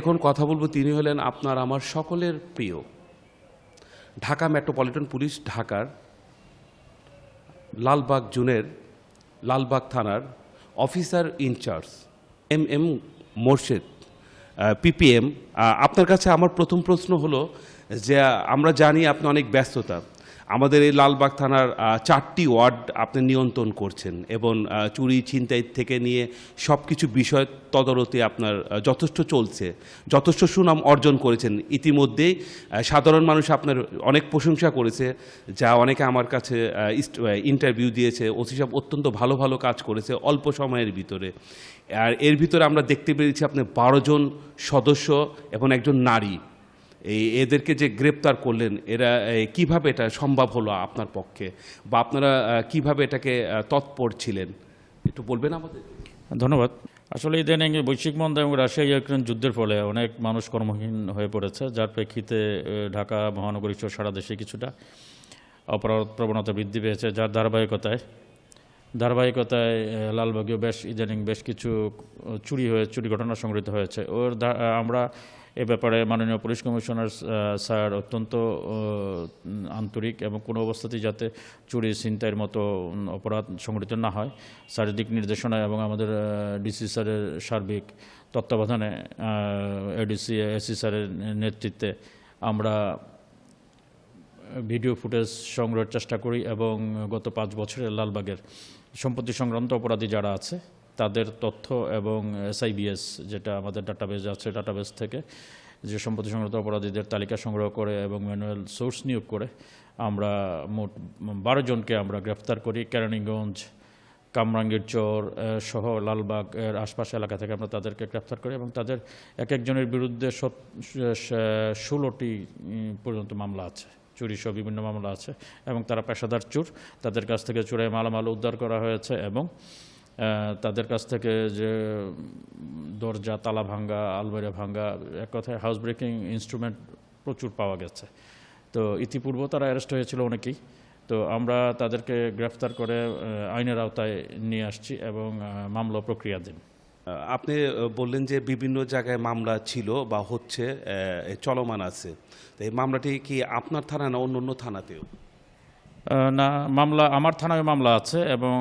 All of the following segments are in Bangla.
এখন কথা বলব, তিনি হলেন আপনার আমার সকলের প্রিয় ঢাকা মেট্রোপলিটন পুলিশ, ঢাকার লালবাগ জুনের লালবাগ থানার officer in charge M M Morshed PPM আপনার কাছে আমার প্রথম প্রশ্ন হলো যে, আমরা জানি আপনি অনেক ব্যস্ততা। আমাদের এই লালবাগ থানার চারটি ওয়ার্ড আপনি নিয়ন্ত্রণ করছেন এবং চুরি, ছিনতাই থেকে নিয়ে সব কিছু বিষয় তদারতি আপনার যথেষ্ট চলছে, যথেষ্ট সুনাম অর্জন করেছেন। ইতিমধ্যেই সাধারণ মানুষ আপনার অনেক প্রশংসা করেছে, যা অনেকে আমার কাছে ইন্টারভিউ দিয়েছে, ওসি সাহেব অত্যন্ত ভালো ভালো কাজ করেছে অল্প সময়ের ভিতরে। আর এর ভিতরে আমরা দেখতে পেরেছি আপনি বারো জন সদস্য এবং একজন নারী। এই এদেরকে যে গ্রেপ্তার করলেন, এরা কীভাবে এটা সম্ভব হলো আপনার পক্ষে? বা আপনারা কীভাবে এটাকে তৎপর ছিলেন? একটু বলবেন আমাদের? ধন্যবাদ। আসলে ইদানিং বৈশ্বিক মন্দা এবং রাশিয়া ইউক্রেন যুদ্ধের ফলে অনেক মানুষ কর্মহীন হয়ে পড়েছে, যার প্রেক্ষিতে ঢাকা মহানগরী সহ সারা দেশে কিছুটা অপরাধ প্রবণতা বৃদ্ধি পেয়েছে, যার ধারাবাহিকতায় ধারাবাহিকতায় এ, লালবাগেও বেশ ইদানিং বেশ কিছু চুরি হয়ে চুরি ঘটনা সংঘটিত হয়েছে। ওর আমরা এ ব্যাপারে মাননীয় পুলিশ কমিশনার স্যার অত্যন্ত আন্তরিক এবং কোনো অবস্থাতেই যাতে চুরি ছিনতাইয়ের মতো অপরাধ সংঘটিত না হয়। স্যারের দিক নির্দেশনা এবং আমাদের ডিসি স্যারের সার্বিক তত্ত্বাবধানে এডিসি এসি স্যারের নেতৃত্বে আমরা ভিডিও ফুটেজ সংগ্রহের চেষ্টা করি এবং গত পাঁচ বছরের লালবাগের সম্পত্তি সংক্রান্ত অপরাধী যারা আছে, তাদের তথ্য এবং এসআইবিএস যেটা আমাদের ডাটাবেজ আছে ডাটাবেজ থেকে যে সম্পত্তি সংক্রান্ত অপরাধীদের তালিকা সংগ্রহ করে এবং ম্যানুয়াল সোর্স নিয়োগ করে, আমরা মোট বারো জনকে আমরা গ্রেফতার করি। কেরানীগঞ্জ, কামরাঙ্গীর চর সহ লালবাগ এর আশপাশ এলাকা থেকে আমরা তাদেরকে গ্রেফতার করি এবং তাদের এক একজনের বিরুদ্ধে ষোলোটি পর্যন্ত মামলা আছে। চুরি সহ বিভিন্ন মামলা আছে এবং তারা পেশাদার চোর। তাদের কাছ থেকে চোরাই মালামাল উদ্ধার করা হয়েছে এবং তাদের কাছ থেকে যে দরজা তালা ভাঙ্গা আলমারি ভাঙ্গা এক কথায় হাউস ব্রেকিং ইনস্ট্রুমেন্ট প্রচুর পাওয়া গেছে। তো ইতিপূর্ব তারা অ্যারেস্ট হয়েছিল অনেকেই। তো আমরা তাদেরকে গ্রেফতার করে আইনের আওতায় নিয়ে আসছি এবং মামলা প্রক্রিয়াধীন আহ, আপনি বললেন যে বিভিন্ন জায়গায় মামলা ছিল বা হচ্ছে চলমান আছে। এই মামলাটি কি আপনার থানা না অন্য অন্য থানাতেও না, মামলা, আমার থানায় মামলা আছে এবং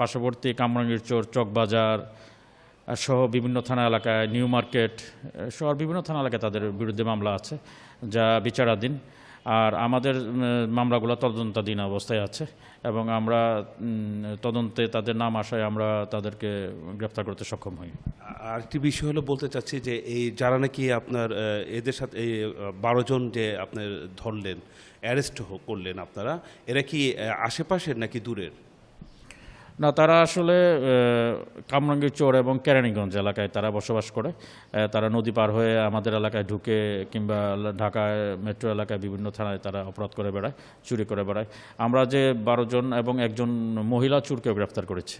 পার্শ্ববর্তী কামরাঙ্গীর চোর, চকবাজার সহ বিভিন্ন থানা এলাকায়, নিউ মার্কেট সহ বিভিন্ন থানা এলাকায় তাদের বিরুদ্ধে মামলা আছে, যা বিচারাধীন। আর আমাদের মামলাগুলো তদন্তাধীন অবস্থায় আছে এবং আমরা তদন্তে তাদের নাম আসায় আমরা তাদেরকে গ্রেপ্তার করতে সক্ষম হই। আরেকটি বিষয় হলো বলতে চাচ্ছি যে এই যারা নাকি আপনার এদের সাথে, এই, বারো জন যে আপনার ধরলেন, অ্যারেস্ট করলেন আপনারা, এরা কি আশেপাশের নাকি দূরের? না তারা আসলে আহ, কামরাঙ্গীর চোর এবং কেরানীগঞ্জ এলাকায় তারা বসবাস করে। তারা নদী পার হয়ে আমাদের এলাকায় ঢুকে কিংবা ঢাকায় মেট্রো এলাকায় বিভিন্ন থানায় তারা অপরাধ করে বেড়ায় চুরি করে বেড়ায়। আমরা যে বারো জন এবং একজন মহিলা চোরকেও গ্রেফতার করেছি।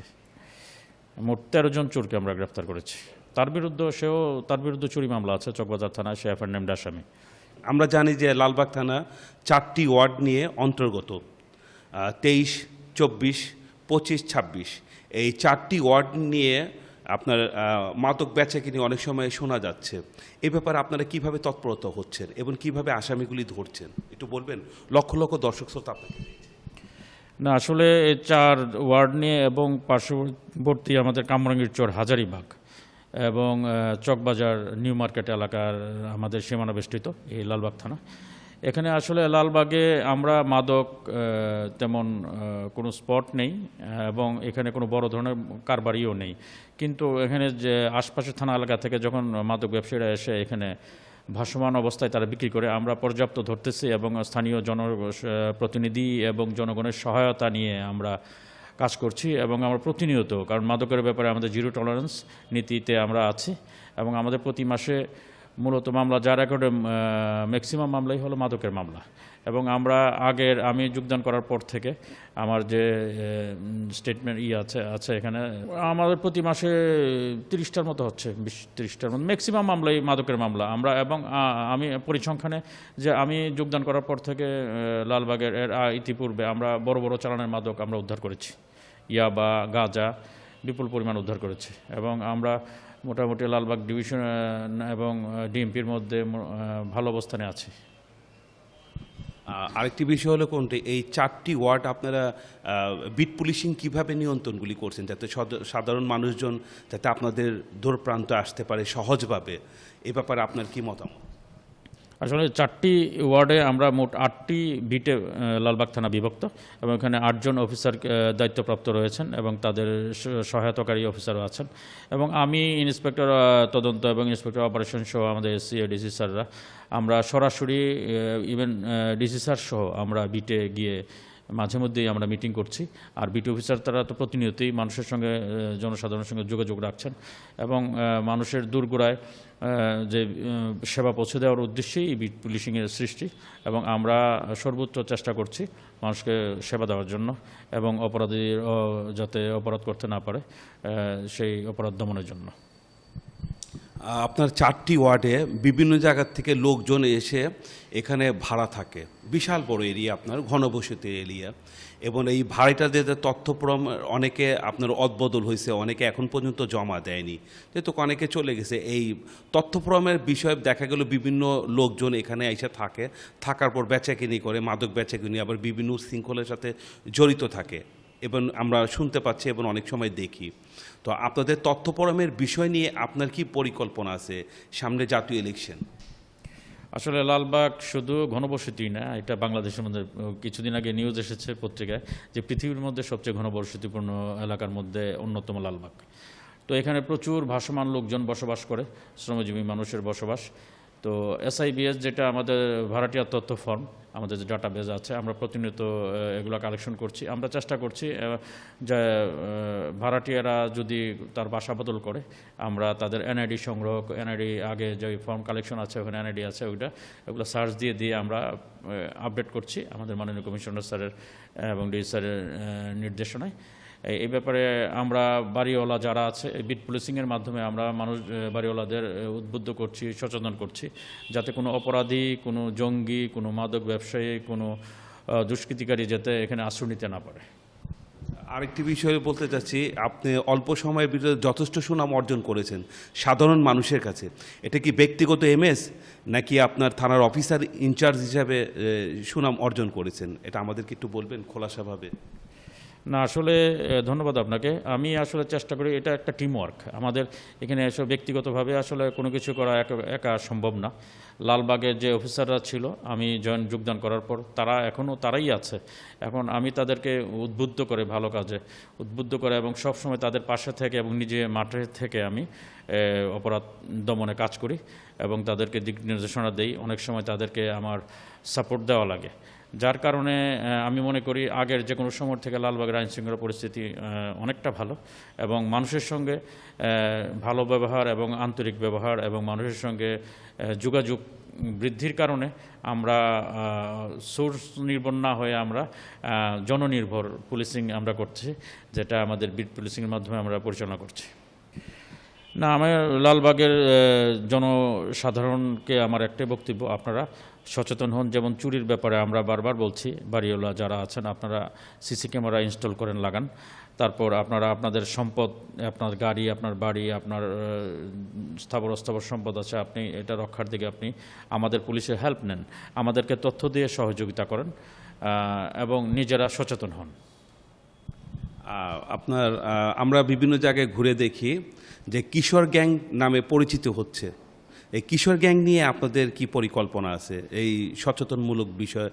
মোট তেরো জন চোরকে আমরা গ্রেফতার করেছি। তার বিরুদ্ধে সেও তার বিরুদ্ধে চুরি মামলা আছে চকবাজার থানায় সে এফআর নেমড আসামি আমরা জানি যে লালবাগ থানা চারটি ওয়ার্ড নিয়ে অন্তর্গত। তেইশ চব্বিশ পঁচিশ, ছাব্বিশ। এই চারটি ওয়ার্ড নিয়ে আপনার মাদক বেচা কিনে অনেক সময় শোনা যাচ্ছে। এই ব্যাপারে আপনারা কীভাবে তৎপরতা হচ্ছেন এবং কীভাবে আসামিগুলি ধরছেন? একটু বলবেন, লক্ষ লক্ষ দর্শক শ্রোতা আপনাকে। না, আসলে চার ওয়ার্ড নিয়ে এবং পার্শ্ববর্তী আমাদের কামরাঙ্গীর চর হাজারিবাগ এবং চকবাজার নিউ মার্কেট এলাকার আমাদের সীমানা বেষ্টিত এই লালবাগ থানা। এখানে আসলে লালবাগে আমরা মাদক তেমন কোনো স্পট নেই, এবং এখানে কোনো বড় ধরনের কারবারিও নেই। কিন্তু এখানে যে আশপাশের থানা এলাকা থেকে যখন মাদক ব্যবসায়ীরা এসে এখানে ভাসমান অবস্থায় তারা বিক্রি করে, আমরা পর্যাপ্ত ধরতেছি এবং স্থানীয় জন প্রতিনিধি এবং জনগণের সহায়তা নিয়ে আমরা কাজ করছি এবং আমরা প্রতিনিয়ত, কারণ মাদকের ব্যাপারে আমাদের জিরো টলারেন্স নীতিতে আমরা আছি এবং আমাদের প্রতি মাসে মূলত মামলা, যার রেকর্ডে ম্যাক্সিমাম মামলাই হলো মাদকের মামলা। এবং আমরা আগের, আমি যোগদান করার পর থেকে আমার যে স্টেটমেন্ট ই আছে আছে এখানে, আমাদের প্রতি মাসে তিরিশটার মতো হচ্ছে, বিশ, তিরিশটার মতো। ম্যাক্সিমাম মামলাই মাদকের মামলা। আমরা এবং আমি পরিসংখ্যানে যে, আমি যোগদান করার পর থেকে লালবাগের এর ইতিপূর্বে আমরা বড় বড় চালানের মাদক আমরা উদ্ধার করেছি। ইয়াবা, গাঁজা, বিপুল পরিমাণ উদ্ধার করেছি। এবং আমরা মোটামুটি লালবাগ ডিভিশন এবং ডিএমপির মধ্যে ভালো অবস্থানে আছে। আরেকটি বিষয় হলো কোনটি? এই চারটি ওয়ার্ড আপনারা বিট পুলিশিং কীভাবে নিয়ন্ত্রণগুলি করছেন যাতে সাধারণ মানুষজন যাতে আপনাদের দূরপ্রান্ত আসতে পারে সহজভাবে? এ ব্যাপারে আপনার কি মতামত? আসলে চারটি ওয়ার্ডে আমরা মোট আটটি বিটে লালবাগ থানা বিভক্ত এবং এখানে আটজন অফিসার দায়িত্বপ্রাপ্ত রয়েছেন এবং তাদের সহায়তাকারী অফিসারও আছেন। এবং আমি ইন্সপেক্টর তদন্ত এবং ইন্সপেক্টর অপারেশন সহ আমাদের এসসি ডিসি স্যাররা, আমরা সরাসরি ইভেন ডিসি স্যার সহ আমরা বিটে গিয়ে মাঝে মধ্যেই আমরা মিটিং করছি। আর বিটি অফিসার তারা তো প্রতিনিয়তই মানুষের সঙ্গে জনসাধারণের সঙ্গে যোগাযোগ রাখছেন। এবং মানুষের দূরগোড়ায় যে সেবা পৌঁছে দেওয়ার উদ্দেশ্যেই এই বিট পুলিশিংয়ের সৃষ্টি। এবং আমরা সর্বোচ্চ চেষ্টা করছি মানুষকে সেবা দেওয়ার জন্য এবং অপরাধীর আহ, যাতে অপরাধ করতে না পারে সেই অপরাধ দমনের জন্য। আপনার চারটি ওয়ার্ডে বিভিন্ন জায়গার থেকে লোকজন এসে এখানে ভাড়া থাকে। বিশাল বড় এরিয়া আপনার, ঘনবসতি এরিয়া। এবং এই ভাড়াটাদের তথ্যপ্রম অনেকে আপনার অদবদল হয়েছে, অনেকে এখন পর্যন্ত জমা দেয়নি। যেহেতু অনেকে চলে গেছে, এই তথ্যপ্রমের বিষয়ে দেখা গেল বিভিন্ন লোকজন এখানে এসে থাকে। থাকার পর বেচাকিনি করে, মাদক বেচাকিনি, আবার বিভিন্ন শৃঙ্খলের সাথে জড়িত থাকে। এবং আমরা শুনতে পাচ্ছি এবং অনেক সময় দেখি। তো আপনাদের তথ্যপরমের বিষয় নিয়ে আপনার কি পরিকল্পনা আছে সামনে জাতীয় ইলেকশন আসলে লালবাগ শুধু ঘনবসতি না, এটা বাংলাদেশের মধ্যে কিছুদিন আগে নিউজ এসেছে পত্রিকায় যে পৃথিবীর মধ্যে সবচেয়ে ঘনবসতিপূর্ণ এলাকার মধ্যে অন্যতম লালবাগ। তো এখানে প্রচুর ভাসমান লোকজন বসবাস করে, শ্রমজীবী মানুষের বসবাস। তো এসআইবিএস যেটা আমাদের ভাড়াটিয়া তথ্য ফর্ম, আমাদের যে ডাটাবেজ আছে, আমরা প্রতিনিয়ত এগুলো কালেকশন করছি। আমরা চেষ্টা করছি যে ভাড়াটিয়ারা যদি তার বাসা বদল করে, আমরা তাদের এনআইডি সংগ্রহ এনআইডি আগে যে ফর্ম কালেকশন আছে, ওখানে এনআইডি আছে, ওইটা, ওগুলো সার্চ দিয়ে দিয়ে আমরা আপডেট করছি আমাদের মাননীয় কমিশনার স্যারের, এবং ডিজি স্যারের নির্দেশনায়। এই- ব্যাপারে আমরা বাড়িওয়ালা যারা আছে বিট পুলিশিংয়ের মাধ্যমে আমরা মানুষ বাড়িওয়ালাদের উদ্বুদ্ধ করছি, সচেতন করছি, যাতে কোনো অপরাধী, কোনো জঙ্গি, কোনো মাদক ব্যবসায়ী, কোনো দুষ্কৃতিকারী যাতে এখানে আশ্রয় নিতে না পারে। আরেকটি বিষয়ে বলতে চাচ্ছি, আপনি অল্প সময়ের ভিতরে যথেষ্ট সুনাম অর্জন করেছেন, সাধারণ মানুষের কাছে। এটা কি ব্যক্তিগত এমএস, নাকি আপনার থানার অফিসার ইনচার্জ হিসাবে সুনাম অর্জন করেছেন? এটা আমাদেরকে একটু বলবেন খোলাসাভাবে। না, আসলে ধন্যবাদ আপনাকে। আমি আসলে চেষ্টা করি, এটা একটা টিম ওয়ার্ক আমাদের এখানে এসব ব্যক্তিগতভাবে আসলে কোনো কিছু করা একা- একা সম্ভব না। লালবাগের যে অফিসাররা ছিল, আমি জয়েন যোগদান করার পর তারা এখনও তারাই আছে। এখন আমি তাদেরকে উদ্বুদ্ধ করে ভালো কাজে, উদ্বুদ্ধ করে এবং সবসময় তাদের পাশে থেকে এবং নিজে মাঠে থেকে আমি অপরাধ দমনে কাজ করি এবং তাদেরকে দিক নির্দেশনা দেই। অনেক সময় তাদেরকে আমার সাপোর্ট দেওয়া লাগে। যার কারণে আমি মনে করি আগের যে কোনো সময় থেকে লালবাগের আইন শৃঙ্খলা পরিস্থিতি অনেকটা ভালো এবং মানুষের সঙ্গে ভালো ব্যবহার এবং আন্তরিক ব্যবহার এবং মানুষের সঙ্গে যোগাযোগ বৃদ্ধির কারণে আমরা সোর্স নির্ভর না হয়ে আমরা জননির্ভর পুলিশিং আমরা করছি, যেটা আমাদের বিট পুলিশিংয়ের মাধ্যমে আমরা পরিচালনা করছি। না আমার লালবাগের জনসাধারণকে আমার একটাই বক্তব্য, আপনারা সচেতন হন। যেমন চুরির ব্যাপারে আমরা বারবার বলছি, বাড়িওয়ালা যারা আছেন, আপনারা সিসি ক্যামেরা ইনস্টল করেন, লাগান। তারপর আপনারা আপনাদের সম্পদ, আপনার গাড়ি, আপনার বাড়ি, আপনার স্থাবর অস্থাবর সম্পদ আছে, আপনি এটা রক্ষার দিকে আপনি আমাদের পুলিশের হেল্প নেন। আমাদেরকে তথ্য দিয়ে সহযোগিতা করেন এবং নিজেরা সচেতন হন। আপনার আমরা বিভিন্ন জায়গায় ঘুরে দেখি যে কিশোর গ্যাং নামে পরিচিত হচ্ছে। এই কিশোর গ্যাং নিয়ে আপনাদের কি পরিকল্পনা আছে? এই সচেতনমূলক বিষয়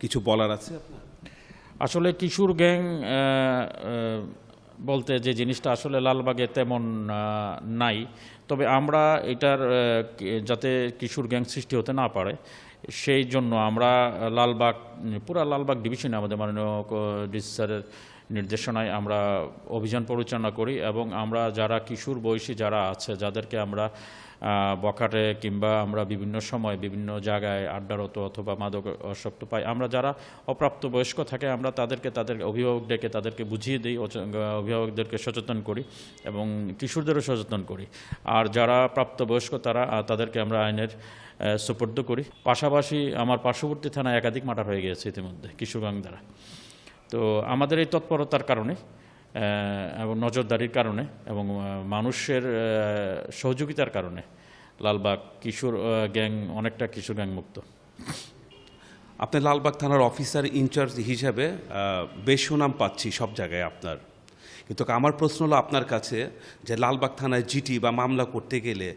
কিছু বলার আছে আসলে কিশোর গ্যাং বলতে যে জিনিসটা আসলে লালবাগে তেমন নাই। তবে আমরা এটার যাতে কিশোর গ্যাং সৃষ্টি হতে না পারে সেই জন্য আমরা লালবাগ, পুরা লালবাগ ডিভিশনে আমাদের মাননীয় ডিসি স্যারের নির্দেশনায় আমরা অভিযান পরিচালনা করি এবং আমরা যারা কিশোর বয়সী যারা আছে, যাদেরকে আমরা বখাটে কিংবা আমরা বিভিন্ন সময় বিভিন্ন জায়গায় আড্ডারত অথবা মাদক অসক্ত পাই, আমরা যারা অপ্রাপ্ত বয়স্ক থাকে, আমরা তাদেরকে, তাদের অভিভাবক ডেকে তাদেরকে বুঝিয়ে দিই অভিভাবকদেরকে সচেতন করি এবং কিশোরদেরও সচেতন করি। আর যারা প্রাপ্তবয়স্ক তারা তাদেরকে আমরা আইনের সুপর্দ করি। পাশাপাশি আমার পার্শ্ববর্তী থানায় একাধিক মার্ডার হয়ে গিয়েছে ইতিমধ্যে, কিশোরগঞ্জ দ্বারা। তো আমাদের এই তৎপরতার কারণে এবং নজরদারির কারণে, এবং মানুষের সহযোগিতার কারণে লালবাগ কিশোর গ্যাং অনেকটা কিশোর গ্যাং মুক্ত। আপনি লালবাগ থানার অফিসার ইনচার্জ হিসাবে বেশ সুনাম পাচ্ছি সব জায়গায় আপনার কিন্তু আমার প্রশ্ন হলো আপনার কাছে যে লালবাগ থানায় জিটি বা মামলা করতে গেলে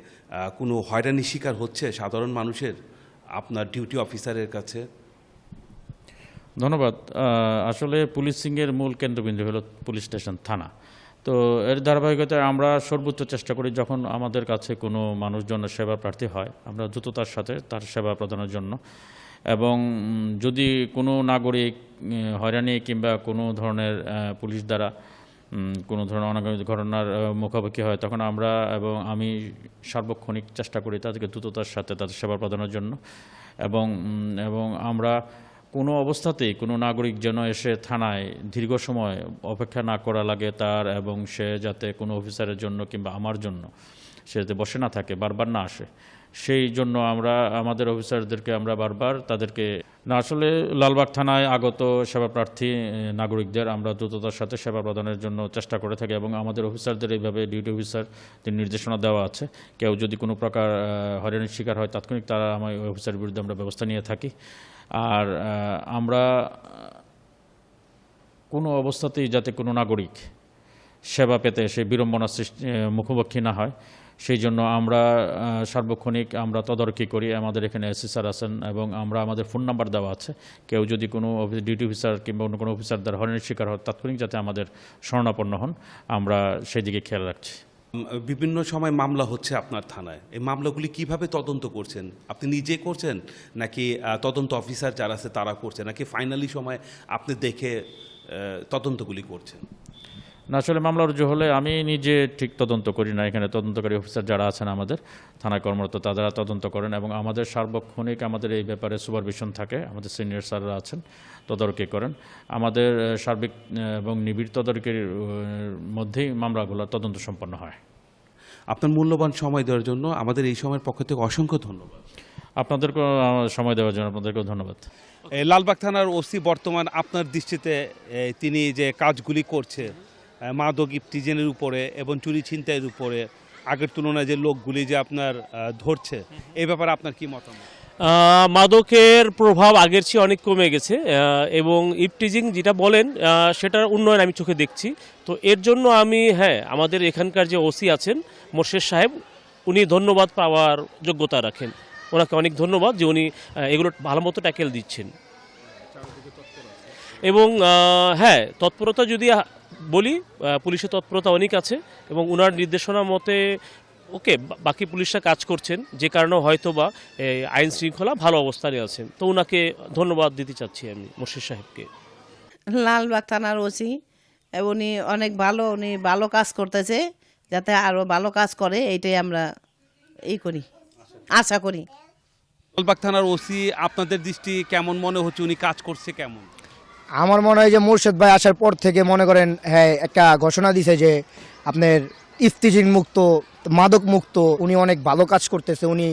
কোনো হয়রানি শিকার হচ্ছে সাধারণ মানুষের, আপনার ডিউটি অফিসারের কাছে? ধন্যবাদ। আসলে পুলিশিংয়ের মূল কেন্দ্রবিন্দু হলো পুলিশ স্টেশন থানা। তো এর ধারাবাহিকতায় আমরা সর্বোচ্চ চেষ্টা করি যখন আমাদের কাছে কোনো মানুষজন সেবা প্রার্থী হয়, আমরা দ্রুততার সাথে তার সেবা প্রদানের জন্য। এবং যদি কোনো নাগরিক হয়রানি কিংবা কোনো ধরনের পুলিশ দ্বারা কোনো ধরনের অনাগামী ঘটনার মুখোমুখি হয়, তখন আমরা এবং আমি সার্বক্ষণিক চেষ্টা করি তাদেরকে দ্রুততার সাথে তাদের সেবা প্রদানের জন্য। এবং এবং আমরা কোনো অবস্থাতেই কোনো নাগরিক যেন এসে থানায় দীর্ঘ সময় অপেক্ষা না করা লাগে তার এবং সে যাতে কোনো অফিসারের জন্য কিংবা আমার জন্য সে যাতে বসে না থাকে, বারবার না আসে। সেই জন্য আমরা, আমাদের অফিসারদেরকে আমরা বারবার তাদেরকে, না আসলে লালবাগ থানায় আগত সেবা প্রার্থী নাগরিকদের আমরা দ্রুততার সাথে সেবা প্রদানের জন্য চেষ্টা করে থাকি এবং আমাদের অফিসারদের এইভাবে ডিউটি অফিসার নির্দেশনা দেওয়া আছে, কেউ যদি কোনো প্রকার হয়রানির শিকার হয় তাৎক্ষণিক তারা আমার অফিসারের বিরুদ্ধে আমরা ব্যবস্থা নিয়ে থাকি। আর আমরা কোনো অবস্থাতেই যাতে কোনো নাগরিক সেবা পেতে সে বিড়ম্বনার সৃষ্টি মুখোমুখি না হয় সেই জন্য আমরা সার্বক্ষণিক আমরা তদারকি করি। আমাদের এখানে এসি স্যার আছেন এবং আমরা আমাদের ফোন নাম্বার দেওয়া আছে। কেউ যদি কোনো অফিস ডিউটি অফিসার কিংবা অন্য কোনো অফিসার দ্বারা হয়রানির শিকার হয় তাৎক্ষণিক যাতে আমাদের শরণাপন্ন হন, আমরা সেই দিকে খেয়াল রাখছি। বিভিন্ন সময় মামলা হচ্ছে আপনার থানায়। এই মামলাগুলি কীভাবে তদন্ত করছেন? আপনি নিজে করছেন? নাকি তদন্ত অফিসার যারা আছে তারা করছে? নাকি ফাইনালি সময় আপনি দেখে তদন্তগুলি করছেন? না আসলে মামলা রুজু হলে আমি নিজে ঠিক তদন্ত করি না। এখানে তদন্তকারী অফিসার যারা আছেন আমাদের থানায় কর্মরত তারা তদন্ত করেন এবং আমাদের সার্বক্ষণিক আমাদের এই ব্যাপারে সুপারভিশন থাকে। আমাদের সিনিয়র স্যাররা আছেন তদারকি করেন। আমাদের সার্বিক এবং নিবিড় তদারকির মধ্যেই মামলাগুলো তদন্ত সম্পন্ন হয়। আপনার মূল্যবান সময় দেওয়ার জন্য আমাদের এই সময়ের পক্ষ থেকে অসংখ্য ধন্যবাদ। আপনাদেরকেও সময় দেওয়ার জন্য আপনাদেরকেও ধন্যবাদ। লালবাগ থানার ওসি বর্তমান আপনার দৃষ্টিতে তিনি যে কাজগুলি করছে মাদক ইফতিজেনের উপরে এবং চুরি ছিনতাইয়ের উপরে, আগের তুলনায় যে লোকগুলি যে আপনার ধরছে, এই ব্যাপারে আপনার কি মতামত? মাদকের প্রভাব আগের চেয়ে অনেক কমে গেছে এবং ইপটিজিং যেটা বলেন সেটার উন্নয়ন আমি চোখে দেখছি। তো এর জন্য আমি হ্যাঁ আমাদের এখানকার যে ওসি আছেন, মোর্শেদ সাহেব, উনি ধন্যবাদ পাওয়ার যোগ্যতা রাখেন। ওনাকে অনেক ধন্যবাদ যে উনি এগুলো ভালো মতো ট্যাকেল দিচ্ছেন। এবং হ্যাঁ তৎপরতা যদি বলি পুলিশের তৎপরতা অনেক আছে এবং ওনার নির্দেশনা মতে ওকে বাকি পুলিশরা কাজ করছেন যে কারণে হয়তো বা এই, আইন শৃঙ্খলা ভালো অবস্থানে আছেন তো ওনাকে ধন্যবাদ দিতে চাচ্ছি আমি মুর্শিদ সাহেবকে। লালবাগ থানার ওসি উনি অনেক ভালো উনি ভালো কাজ করতেছে যাতে আরও ভালো কাজ করে এইটাই আমরা এই করি আশা করি। লালবাগ থানার ওসি আপনাদের দৃষ্টি কেমন মনে হচ্ছে? উনি কাজ করছে কেমন? আমার মনে হয় যে মোর্শেদ ভাই আসার পর থেকে মনে করেন হ্যাঁ একটা ঘোষণা দিছে যে আপনার ইফতিজিং মুক্ত, মাদক মুক্ত, উনি অনেক ভালো কাজ করতেছে, উনি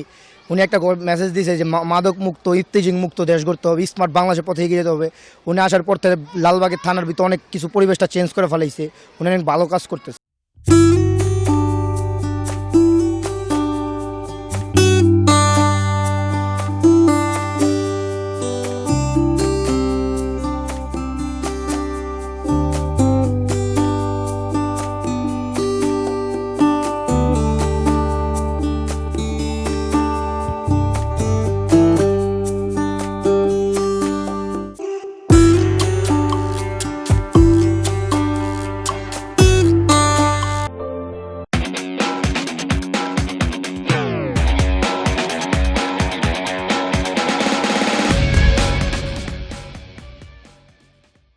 উনি একটা মেসেজ দিয়েছে যে মাদক মুক্ত, ইফতিজিং মুক্ত দেশ গড়তে হবে স্মার্ট বাংলাদেশের পথে এগিয়ে যেতে হবে। উনি আসার পর থেকে লালবাগের থানার ভিতরে অনেক কিছু পরিবেশটা চেঞ্জ করে ফেলাইছে, উনি অনেক ভালো কাজ করতেছে।